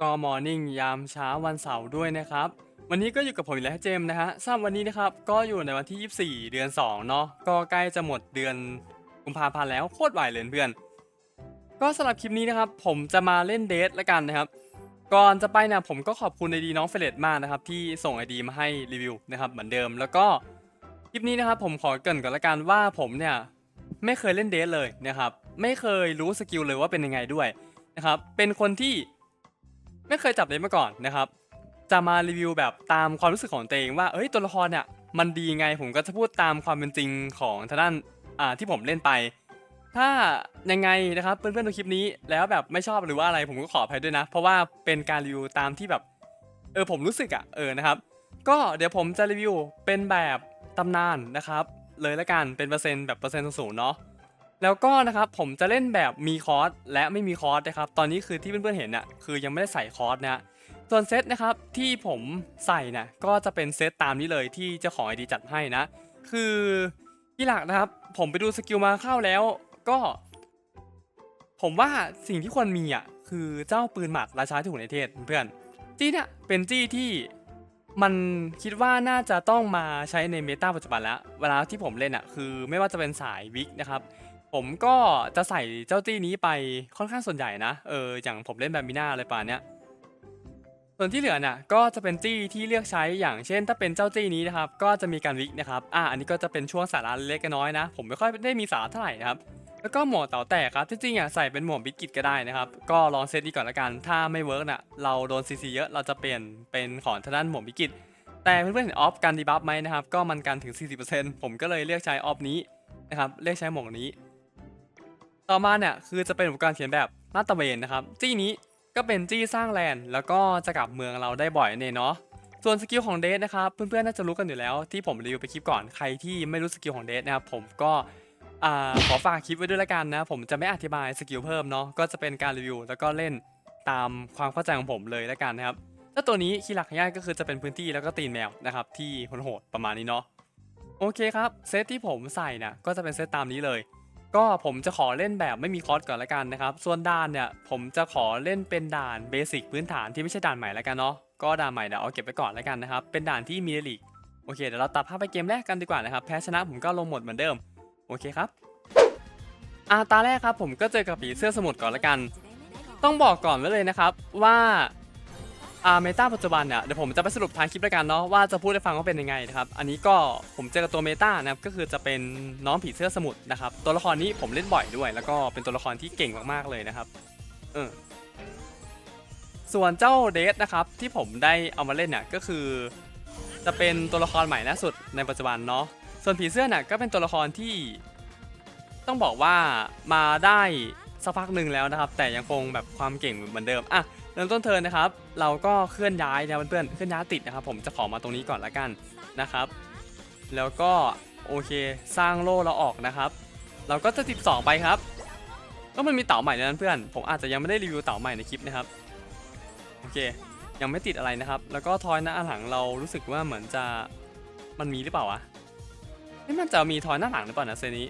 ก็มอร์นิ่งยามเช้าวันเสาร์ด้วยนะครับ วันนี้ก็อยู่กับผมอีกแล้วเจมส์นะฮะสำหรับวันนี้นะครับก็อยู่ในวันที่ 24 เดือน 2 เนาะก็ใกล้จะหมดเดือนกุมภาพันธ์แล้วโคตรไวเลยเพื่อน ก็สำหรับคลิปนี้นะครับ ผมจะมาเล่นเดทละกันนะครับ ก่อนจะไปนี่ยผมก็ขอบคุณไอดีน้องเฟรดมากนะครับ ที่ส่งไอดีมาให้รีวิวนะครับเหมือนเดิม แล้วก็คลิปนี้นะครับผมขอเกรินก่อนละกันว่าผมเนี่ยไม่เคยเล่นเดทเลยนะครับ ไม่เคยรู้สกิลเลยว่าเป็นยังไงด้วยนะครับเป็นคนที่ ไม่เคยจับเดทมาก่อนนะครับ จะมารีวิวแบบตามความรู้สึกของตัวเองว่าเอ้ยตัวละครเนี่ยมันดีไงผมก็จะพูดตามความเป็นจริงของทางด้านอ่าที่ผมเล่นไป ถ้ายังไงนะครับเพื่อนๆดูคลิปนี้แล้วแบบไม่ชอบหรือว่าอะไรผมก็ขออภัยด้วยนะ เพราะว่าเป็นการรีวิวตามที่แบบเออผมรู้สึกอะเออนะครับ ก็เดี๋ยวผมจะรีวิวเป็นแบบตำนานนะครับ เลยละกันเป็นเปอร์เซ็นต์แบบเปอร์เซ็นต์สูงเนาะ แล้วก็นะครับผมจะเล่นแบบมีคอร์สและไม่มีคอร์สนะครับตอนนี้คือที่เพื่อนๆเห็นน่ะคือยังไม่ได้ใส่คอร์สนะส่วนเซตนะครับที่ผมใส่น่ะก็จะเป็นเซตตามนี้เลยที่เจ้าของไอดีจัดให้นะ คือที่หลักนะครับผมไปดูสกิลมาเข้าแล้วก็ ผมว่าสิ่งที่ควรมีอะคือเจ้าปืนหมัดราชาที่หุ่นในเทศเพื่อนจี้เนี่ยเป็นจี้ที่มันคิดว่าน่าจะต้องมาใช้ในเมตาปัจจุบันแล้ว เวลาที่ผมเล่นอะคือไม่ว่าจะเป็นสายวิกนะครับ ผมก็จะใส่เจ้าจี้นี้ไปค่อนข้างส่วนใหญ่นะ เออ อย่างผมเล่นแบบมิน่าอะไรป่านเนี้ย ส่วนที่เหลือเนี่ยก็จะเป็นจี้ที่เลือกใช้อย่างเช่น ถ้าเป็นเจ้าจี้นี้นะครับ ก็จะมีการวิกนะครับ อะอันนี้ก็จะเป็นช่วงสาระเล็กน้อยนะ ผมไม่ค่อยได้มีสาระเท่าไหร่นะครับ แล้วก็หมวกเต่าแตกครับ จริงอะใส่เป็นหมวกบิกิตก็ได้นะครับ ก็ลองเซตดีก่อนละกัน ถ้าไม่เวิร์กน่ะ เราโดนซีซีเยอะ เราจะเปลี่ยนเป็นของทางด้านหมวกบิกิต แต่เพื่อนๆเห็นออฟกันดีบัฟไหมนะครับ ก็มันกันถึง 40%ผมก็เลยเลือกใช้ออฟนี้นะครับ เลือกใช้หมวกนี้ ต่อมาเนี่ยคือจะเป็นอุปกรณ์เขียนแบบลาดตระเวนนะครับจี้นี้ก็เป็นจี้สร้างแลนด์แล้วก็จะกลับเมืองเราได้บ่อยเนี่ยเนาะส่วนสกิลของเดทนะครับเพื่อนๆน่าจะรู้กันอยู่แล้ว ที่ผมรีวิวไปคลิปก่อนใครที่ไม่รู้สกิลของเดทนะครับผมก็ขอฝากคลิปไว้ด้วยละกันนะผมจะไม่อธิบายสกิลเพิ่มเนาะก็จะเป็นการรีวิวแล้วก็เล่นตามความเข้าใจของผมเลยละกันนะครับถ้าตัวนี้คีย์หลักง่ายก็คือจะเป็นพื้นที่แล้วก็ตีนแมวนะครับที่โหดประมาณนี้เนาะโอเคครับเซตที่ผมใส่นะก็จะเป็นเซตตามนี้เลย ก็ผมจะขอเล่นแบบไม่มีคอร์สก่อนละกันนะครับ ส่วนด่านเนี่ยผมจะขอเล่นเป็นด่านเบสิกพื้นฐานที่ไม่ใช่ด่านใหม่ละกันเนาะ ก็ด่านใหม่เดี๋ยวเอาเก็บไว้ก่อนละกันนะครับ เป็นด่านที่มีลีกโอเคเดี๋ยวเราตัดภาพไปเกมแรกกันดีกว่านะครับ แพ้ชนะผมก็ลงหมดเหมือนเดิม โอเคครับอาตาแรกครับผมก็เจอกับผีเสื้อสมุทรก่อนละกัน ต้องบอกก่อนไว้เลยนะครับว่า อ่าเมตาปัจจุบันเนี่ยเดี๋ยวผมจะไปสรุปท้ายคลิปแล้วกันเนาะว่าจะพูดให้ฟังว่าเป็นยังไงนะครับอันนี้ก็ผมเจอกับตัวเมตานะครับก็คือจะเป็นน้องผีเสื้อสมุทรนะครับตัวละครนี้ผมเล่นบ่อยด้วย แล้วก็เป็นตัวละครที่เก่งมากๆเลยนะครับเออส่วนเจ้าเดทนะครับที่ผมได้เอามาเล่นเนี่ยก็คือ จะเป็นตัวละครใหม่ล่าสุดในปัจจุบันเนาะส่วนผีเสื้อเนี่ยก็เป็นตัวละครที่ ต้องบอกว่ามาได้สักพักหนึ่งแล้วนะครับ แต่ยังคงแบบความเก่งเหมือนเดิมอะ ริ่มต้นเทิร์นนะครับ เราก็เคลื่อนย้ายนะเพื่อนๆเคลื่อนย้ายติดนะครับ ผมจะขอมาตรงนี้ก่อนละกันนะครับ แล้วก็โอเคสร้างโล่เราออกนะครับ เราก็จะ 12 ไปครับก็มันมีเต่าใหม่ในนั้นเพื่อน ผมอาจจะยังไม่ได้รีวิวเต่าใหม่ในคลิปนะครับโอเค ยังไม่ติดอะไรนะครับ แล้วก็ทอยหน้าหลังเรารู้สึกว่าเหมือนจะมันมีหรือเปล่าวะนี่มันจะมีทอยหน้าหลังหรือเปล่านะเซนี้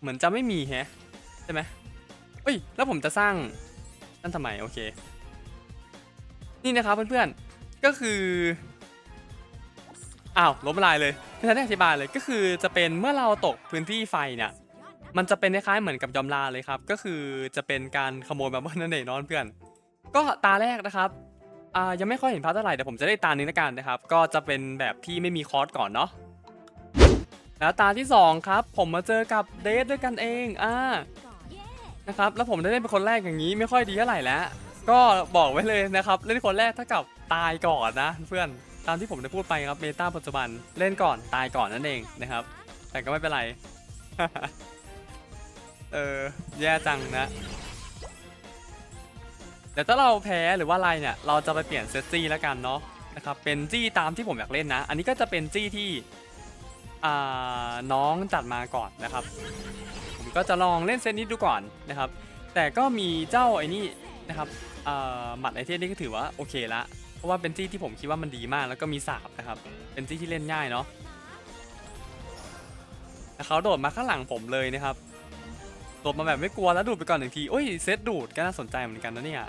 เหมือนจะไม่มีแฮะใช่ไหม เอ้ย แล้วผมจะสร้างนั่นทำไม โอเค นี่นะครับเพื่อนๆ ก็คือ อ้าวล้มละลายเลยไม่ทันได้อธิบายเลย ก็คือจะเป็นเมื่อเราตกพื้นที่ไฟเนี่ย มันจะเป็นคล้ายๆเหมือนกับยอมลาเลยครับ ก็คือจะเป็นการขโมยแบบนั่นเองนอนเพื่อน ก็ตาแรกนะครับอ่ายังไม่ค่อยเห็นภาพเท่าไหร่เดี๋ยวผมจะได้ตานี้ละกันนะครับ ก็จะเป็นแบบที่ไม่มีคอร์สก่อนเนาะแล้วตาที่สองครับ ผมมาเจอกับเดทด้วยกันเอง อ่า นะครับแล้วผมได้เล่นเป็นคนแรกอย่างนี้ไม่ค่อยดีเท่าไหร่แล้วก็บอกไว้เลยนะครับเล่นคนแรกเท่ากับตายก่อนนะเพื่อนตามที่ผมได้พูดไปครับเมตาปัจจุบันเล่นก่อนตายก่อนนั่นเองนะครับ แต่ก็ไม่เป็นไรเออแย่จังนะเดี๋ยวถ้าเราแพ้หรือว่าอะไรเนี่ย เราจะไปเปลี่ยนเซตจี้แล้วกันเนาะนะครับเป็นจี้ตามที่ผมอยากเล่นนะ อันนี้ก็จะเป็นจี้ที่น้องจัดมาก่อนนะครับ ก็จะลองเล่นเซตนี้ดูก่อนนะครับ แต่ก็มีเจ้าไอ้นี่นะครับหมัดไอเทมนี่ก็ถือว่าโอเคละ เพราะว่าเป็นจี้ที่ผมคิดว่ามันดีมากแล้วก็มีสาบนะครับ เป็นจี้ที่เล่นง่ายเนาะแต่เขาโดดมาข้างหลังผมเลยนะครับหลบมาแบบไม่กลัวแล้วดูดไปก่อนหนึ่งทีโอ้ยเซตดูดก็น่าสนใจเหมือนกันนะเนี่ย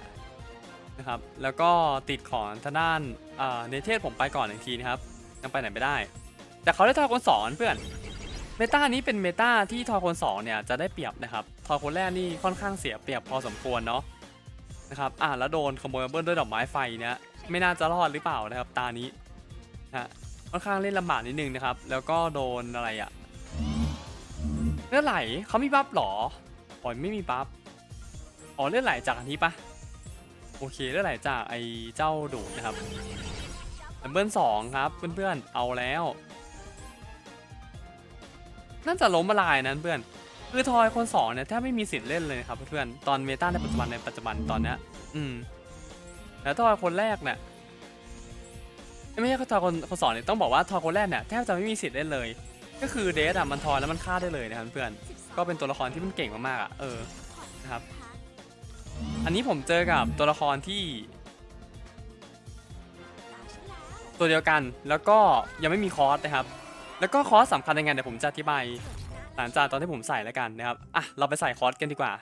นะครับ แล้วก็ติดของทางด้านอ่าเนเธอร์ผมไปก่อนหนึ่งทีนะครับยังไปไหนไม่ได้ แต่เขาได้ทอยคนสอนเพื่อน เมตานี้เป็นเมตาที่ทอคนสองเนี่ยจะได้เปรียบนะครับ ทอคนแรกนี่ค่อนข้างเสียเปรียบพอสมควรเนาะนะครับอ่าแล้วโดนขโมยเบิ้ลด้วยดอกไม้ไฟเนี่ยไม่น่าจะรอดหรือเปล่านะครับ ตานี้นะฮะค่อนข้างเล่นลำบากนิดนึงนะครับ แล้วก็โดนอะไรอะเลือดไหลเขามีบัฟหรออ๋อไม่มีบัฟอ๋อเลือดไหลจากอันนี้ปะโอเคเลือดไหลจากไอ้เจ้าดูดนะครับดับเบิลสองครับเพื่อนๆเอาแล้ว น่าจะล้มละลายนั้นเพื่อนคือทอยคนสองเนี่ยแทบไม่มีสิทธิ์เล่นเลยครับเพื่อนตอนเมตาในปัจจุบันในปัจจุบันตอนเนี้ยอืมแล้วทอยคนแรกเนี่ยไม่ใช่ทอยคนคนสองเนี่ยต้องบอกว่าทอยคนแรกเนี่ยแทบจะไม่มีสิทธิ์เล่นเลย ก็คือเดสอะมันทอยแล้วมันฆ่าได้เลยนะครับเพื่อน ก็เป็นตัวละครที่มันเก่งมากๆอะเออนะครับ อันนี้ผมเจอกับตัวละครที่ ตัวเดียวกันแล้วก็ยังไม่มีคอร์สนะครับ แล้วก็คอร์สสำคัญยังไงเดี๋ยวผมจะอธิบายหลังจากตอนที่ผมใส่แล้วกันนะครับ อะ เราไปใส่คอร์สกันดีกว่า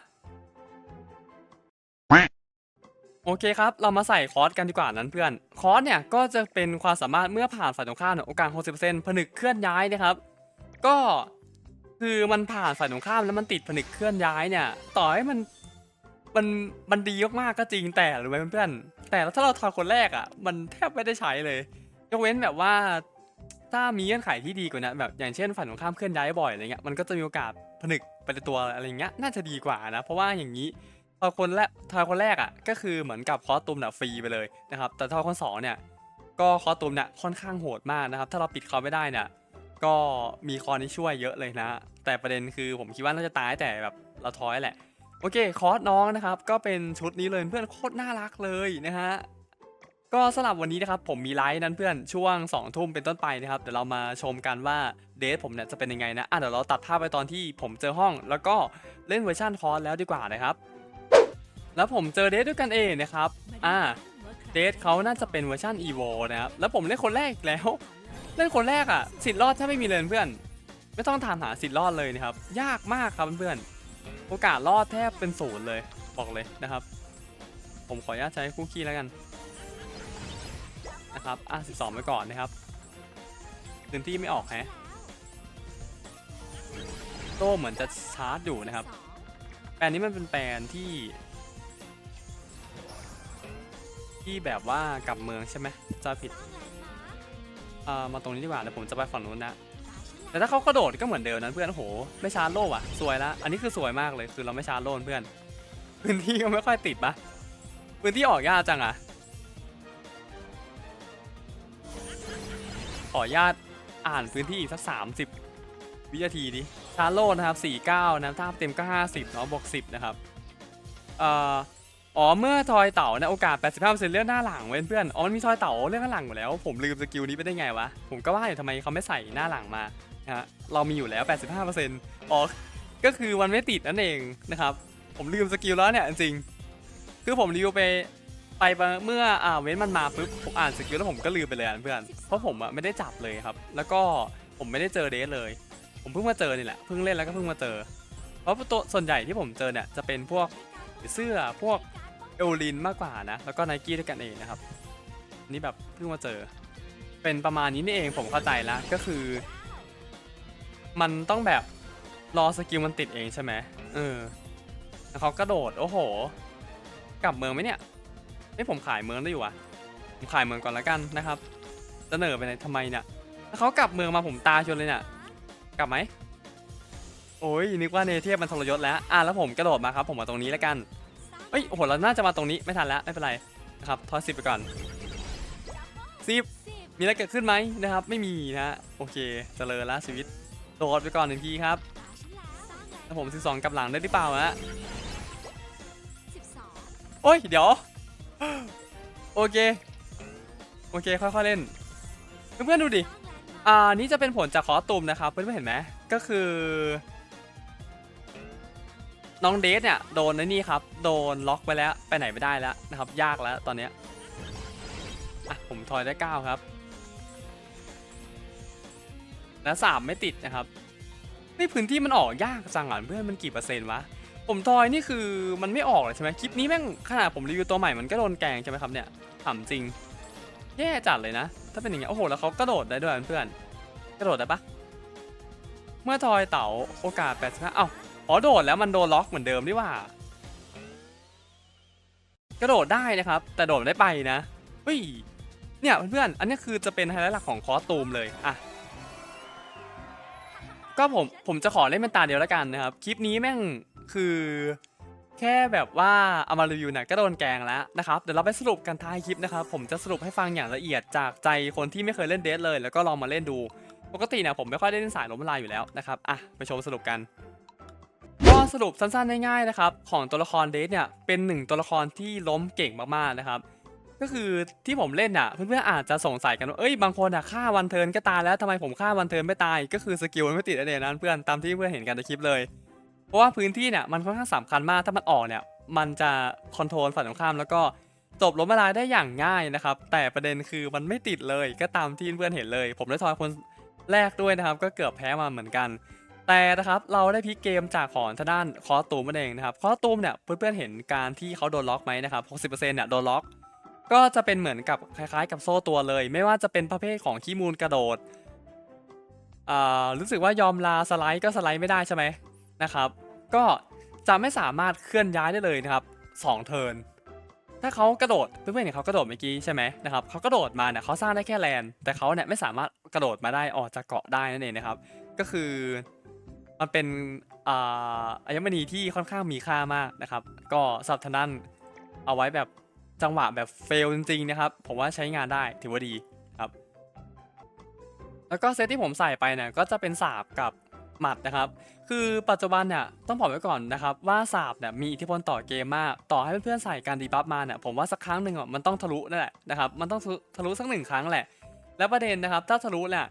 โอเคครับ เรามาใส่คอร์สกันดีกว่านั้นเพื่อน คอร์สเนี่ยก็จะเป็นความสามารถเมื่อผ่านฝ่ายตรงข้ามโอกาส 60%ผนึกเคลื่อนย้ายนะครับ ก็คือมันผ่านฝ่ายตรงข้ามแล้วมันติดผนึกเคลื่อนย้ายเนี่ย ต่อให้มันมันมันดีมากๆก็จริงแต่หรือไหมเพื่อนแต่ถ้าเราทอยคนแรกอะ มันแทบไม่ได้ใช้เลย ยกเว้นแบบว่า ถ้ามีเงื่อนไขที่ดีกว่านั้นแบบอย่างเช่นฝ่ายตรงข้ามเคลื่อนย้ายบ่อยอะไรเงี้ยมันก็จะมีโอกาสผนึกไปในตัวอะไรเงี้ยน่าจะดีกว่านะ เพราะว่าอย่างนี้ทอยคนแรกทอยคนแรกอะก็คือเหมือนกับคอสตูมเนี่ยฟรีไปเลยนะครับแต่ทอยคนสองเนี่ยก็คอสตูมเนี่ยค่อนข้างโหดมากนะครับ ถ้าเราปิดเขาไม่ได้เนี่ยก็มีคอนี้ช่วยเยอะเลยนะ แต่ประเด็นคือผมคิดว่าน่าจะตายแต่แบบเราท้อยแหละโอเคคอร์สน้องนะครับก็เป็นชุดนี้เลยเพื่อนโคตรน่ารักเลยนะฮะ ก็สำหรับวันนี้นะครับผมมีไลฟ์นั้นเพื่อนช่วง2องทุ่มเป็นต้นไปนะครับเดี๋ยวเรามาชมกันว่าเดทผมเนี่ยจะเป็นยังไงนะอะเดี๋ยวเราตัดภาพไปตอนที่ผมเจอห้อง แล้วก็เล่นเวอร์ชันคอร์สแล้วดีกว่านะครับ แล้วผมเจอเดทด้วยกันเองนะครับอ่าเดทเขาน่าจะเป็นเวอร์ชัน EVO นะครับแล้วผมเล่นคนแรกแล้ว เล่นคนแรกอะ่ะสิทธิ์รอดถ้าไม่มีเลยเพื่อน ไม่ต้องถามหาสิทธิ์รอดเลยนะครับยากมากครับเพื่อนโอกาสรอดแทบเป็นศูนย์เลยบอกเลยนะครับ ผมขออนุญาตใช้คู่คีย์แล้วกัน นะครับ อะ12ไปก่อนนะครับพื้นที่ไม่ออกแฮะโต้เหมือนจะชาร์จอยู่นะครับ แปลนนี้มันเป็นแปลนที่ ที่แบบว่ากลับเมืองใช่ไหมจะผิดเอ่อมาตรงนี้ดีกว่าเดี๋ยวผมจะไปฝั่งนู้นนะแต่ถ้าเขากระโดดก็เหมือนเดิมนั้นเพื่อนโอ้โห ไม่ชาร์จโล่อะสวยละอันนี้คือสวยมากเลยคือเราไม่ชาร์จโล่เพื่อน พื้นที่ก็ไม่ค่อยติดปะพื้นที่ออกยากจังอะ ขออนุญาตอ่านพื้นที่อีกสักสามสิบวินาทีดิชาร์โลนะครับ 49 นะถ้าเต็มก็ 50เนาะบวก10 นะครับเอ่ออ๋อเมื่อทอยเต่าเนี่ยโอกาส 85%เลื่อกหน้าหลังเว้นเพื่อนอ๋อมันมีทอยเต่าเลื่อกหน้าหลังอยู่แล้ว ผมลืมสกิลนี้ไปได้ไงวะ ผมก็ว่าอยู่ทำไมเขาไม่ใส่หน้าหลังมานะฮะเรามีอยู่แล้ว 85%อ๋อก็คือมันไม่ติดนั่นเองนะครับ ผมลืมสกิลแล้วเนี่ยจริง คือผมรีวิวไป ไปเมื่ออ่าเว้นมันมาปุ๊บผมอ่านสกิลแล้วผมก็ลืมไปเลยอะเพื่อนเพราะผมอะไม่ได้จับเลยครับ แล้วก็ผมไม่ได้เจอเดทเลย ผมเพิ่งมาเจอนี่แหละเพิ่งเล่นแล้วก็เพิ่งมาเจอ เพราะตัวส่วนใหญ่ที่ผมเจอเนี่ยจะเป็นพวกเสื้อพวกเอลลินมากกว่านะแล้วก็ไนกี้ด้วยกันเองนะครับนี่แบบเพิ่งมาเจอ เป็นประมาณนี้นี่เองผมเข้าใจแล้วก็คือ มันต้องแบบรอสกิลมันติดเองใช่ไหมเออแล้วเขากระโดดโอ้โห กลับเมืองไหมเนี่ย ไม่ผมขายเมืองได้อยู่อะผมขายเมืองก่อนแล้วกันนะครับจะเหน่อไปไหนทำไมเนี่ยถ้าเขากลับเมืองมาผมตาชนเลยเนี่ยกลับไหมโอ้ยนึกว่าเนเทียบมันทรยศแล้วอะแล้วผมกระโดดมาครับ ผมมาตรงนี้แล้วกันเอ้ยโอ้โหเราน่าจะมาตรงนี้ไม่ทันแล้วไม่เป็นไรนะครับทอยสิบไปก่อนสิบมีอะไรเกิดขึ้นไหมนะครับ ไม่มีนะโอเคเจริญล้วชีวิตโดดไปก่อนหนึ่งทีครับแล้วผมสิบสองกลับหลังได้หรือเปล่าฮะโอ้ยเดี๋ยว โอเค โอเค ค่อยๆเล่น เพื่อนๆดูดิ อ่า นี่จะเป็นผลจากคอสตูมนะครับ เพื่อนๆเห็นไหม ก็คือ น้องเดทเนี่ยโดนไอ้นี่ครับ โดนล็อกไปแล้ว ไปไหนไม่ได้แล้วนะครับ ยากแล้วตอนเนี้ยอะ ผมทอยได้ 9 ครับ แล้ว3ไม่ติดนะครับในพื้นที่มันออกยากจังอะเพื่อนมันกี่เปอร์เซ็นต์วะ ผมทอยนี่คือมันไม่ออกเลยใช่ไหมคลิปนี้แม่งขนาดผมรีวิวตัวใหม่มันก็โดนแกงใช่ไหมครับเนี่ยถามจริง แย่จัดเลยนะ ถ้าเป็นอย่างเงี้ยโอ้โหแล้วเขากระโดดได้ด้วยเพื่อนกระโดดได้ปะเมื่อทอยเต๋าโอกาส85เอ้าอ๋อโดดแล้วมันโดนล็อกเหมือนเดิมนี่ว่ากระโดดได้นะครับ แต่โดดไม่ได้ไปนะเฮ้ยเนี่ยเพื่อนๆอันนี้คือจะเป็นไฮไลท์หลักของคอสตูมเลยอะก็ผมผมจะขอเล่นเป็นตาเดียวแล้วกันนะครับ คลิปนี้แม่ง คือแค่แบบว่าเอามารีวิวเนี่ยก็โดนแกงแล้วนะครับเดี๋ยวเราไปสรุปกันท้ายคลิปนะครับผมจะสรุปให้ฟังอย่างละเอียดจากใจคนที่ไม่เคยเล่นเดทเลย แล้วก็ลองมาเล่นดู ปกติเนี่ยผมไม่ค่อยได้เล่นสายล้มละลายอยู่แล้วนะครับอะไปชมสรุปกันก็สรุปสั้นๆง่ายๆนะครับของตัวละครเดทเนี่ยเป็นหนึ่งตัวละครที่ล้มเก่งมากๆนะครับก็คือที่ผมเล่นอะเพื่อนๆอาจจะสงสัยกันว่าเอ้ยบางคนอะฆ่าวันเทิร์นก็ตายแล้วทำไมผมฆ่าวันเทิร์นไม่ตาย ก็คือสกิลมันไม่ติดอะไรนั้นเพื่อนตามที่เพื่อนเห็นกันในคลิปเลย เพราะว่าพื้นที่เนี่ยมันค่อนข้างสำคัญมากถ้ามันออกเนี่ยมันจะคอนโทรลฝั่งตรงข้ามแล้วก็จบล้มละลายได้อย่างง่ายนะครับ แต่ประเด็นคือมันไม่ติดเลยก็ตามที่เพื่อนเห็นเลย ผมได้ทอยคนแรกด้วยนะครับ ก็เกือบแพ้มาเหมือนกัน แต่นะครับเราได้พลิกเกมจากของทางด้านคอตูมนั่นเองนะครับคอตูมเนี่ยเพื่อนๆเห็นการที่เขาโดนล็อกไหมนะครับ 60%เนี่ยโดนล็อก ก็จะเป็นเหมือนกับคล้ายๆ กับโซ่ตัวเลย ไม่ว่าจะเป็นประเภทของขี้มูลกระโดดอ่ารู้สึกว่ายอมลาสไลด์ก็สไลด์ไม่ได้ใช่ไหม นะครับ ก็จะไม่สามารถเคลื่อนย้ายได้เลยนะครับ2เทิร์นถ้าเขากระโดดเพื่อนๆเห็นเขากระโดดเมื่อกี้ใช่ไหมนะครับเขากระโดดมาเนี่ยเขาสร้างได้แค่แลนด์แต่เขาเนี่ยไม่สามารถกระโดดมาได้ออกจากเกาะได้นั่นเองนะครับ ก็คือมันเป็นอ่าอัญมณีที่ค่อนข้างมีค่ามากนะครับ ก็สับทางด้านเอาไว้แบบจังหวะแบบเฟลจริงๆนะครับ ผมว่าใช้งานได้ถือว่าดีครับ แล้วก็เซตที่ผมใส่ไปเนี่ยก็จะเป็นสาบกับ หมัดนะครับ คือปัจจุบันเนี่ยต้องบอกไว้ก่อนนะครับว่าสาบเนี่ยมีอิทธิพลต่อเกมมาก ต่อให้เพื่อนๆใส่การดีบัฟมาเนี่ยผมว่าสักครั้งหนึ่งอะมันต้องทะลุนั่นแหละนะครับมันต้องทะลุสักหนึ่งครั้งแหละ แล้วประเด็นนะครับถ้าทะลุเนี่ย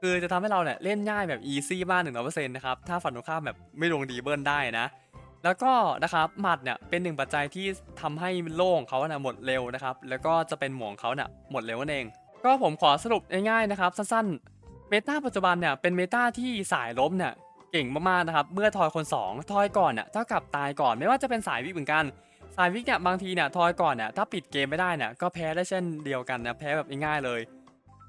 คือจะทำให้เราเนี่ยเล่นง่ายแบบอีซี่มากหนึ่งร้อยเปอร์เซ็นต์นะครับถ้าฝันตรงข้ามแบบไม่ลงดีเบิลได้นะแล้วก็นะครับหมัดเนี่ยเป็นหนึ่งปัจจัยที่ทำให้โล่งเขาเนี่ยหมดเร็วนะครับแล้วก็จะเป็นหมวงเขาเนี่ยหมดเร็วนั่นเอง ก็ผมขอสรุปง่ายๆนะครับสั้นๆ เมตาปัจจุบันเนี่ยเป็นเมตาที่สายล้มเนี่ยเก่งมากๆนะครับเมื่อทอยคน 2 ทอยก่อนเนี่ยเท่ากับตายก่อนไม่ว่าจะเป็นสายวิกเหมือนกัน สายวิกเนี่ยบางทีเนี่ยทอยก่อนเนี่ยถ้าปิดเกมไม่ได้เนี่ยก็แพ้ได้เช่นเดียวกันนะแพ้แบบง่ายๆเลย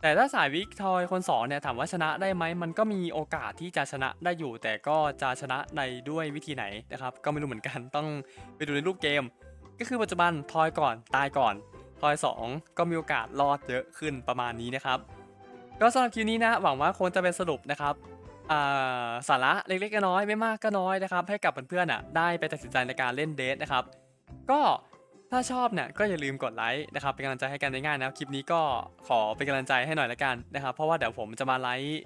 แต่ถ้าสายวิกทอยคน2เนี่ยถามว่าชนะได้ไหมมันก็มีโอกาสที่จะชนะได้อยู่ แต่ก็จะชนะในด้วยวิธีไหนนะครับก็ไม่รู้เหมือนกันต้องไปดูในรูปเกม ก็คือปัจจุบันทอยก่อนตายก่อนทอย 2 ก็มีโอกาสรอดเยอะขึ้นประมาณนี้นะครับ ก็สำหรับคลิปนี้นะหวังว่าคงจะเป็นสรุปนะครับสาระเล็กๆน้อยไม่มากก็น้อยนะครับ ให้กับเพื่อนๆอะได้ไปตัดสินใจในการเล่นเดทนะครับ ก็ถ้าชอบเนี่ยก็อย่าลืมกดไลค์นะครับเป็นกำลังใจให้กันได้ง่ายนะคลิปนี้ก็ขอเป็นกำลังใจให้หน่อยละกันนะครับ เพราะว่าเดี๋ยวผมจะมาไลฟ์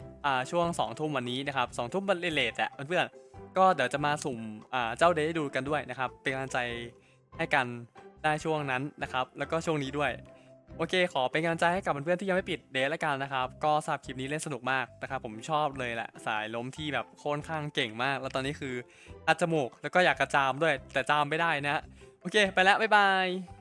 ช่วง2องทุ่มวันนี้นะครับสองทุ่มบันเลทๆอะเพื่อนๆก็เดี๋ยวจะมาสุ่มเจ้าเดทดูกันด้วยนะครับ เป็นกำลังใจให้กันได้ช่วงนั้นนะครับ แล้วก็ช่วงนี้ด้วย โอเค ขอเป็นกำลังใจให้กับเพื่อนๆที่ยังไม่ปิดเดทและกันนะครับ ก็สับคลิปนี้เล่นสนุกมากนะครับ ผมชอบเลยแหละ สายล้มที่แบบค่อนข้างเก่งมาก แล้วตอนนี้คืออัดจมูกแล้วก็อยากกระจามด้วย แต่จามไม่ได้นะ โอเค ไปแล้ว บ๊ายบาย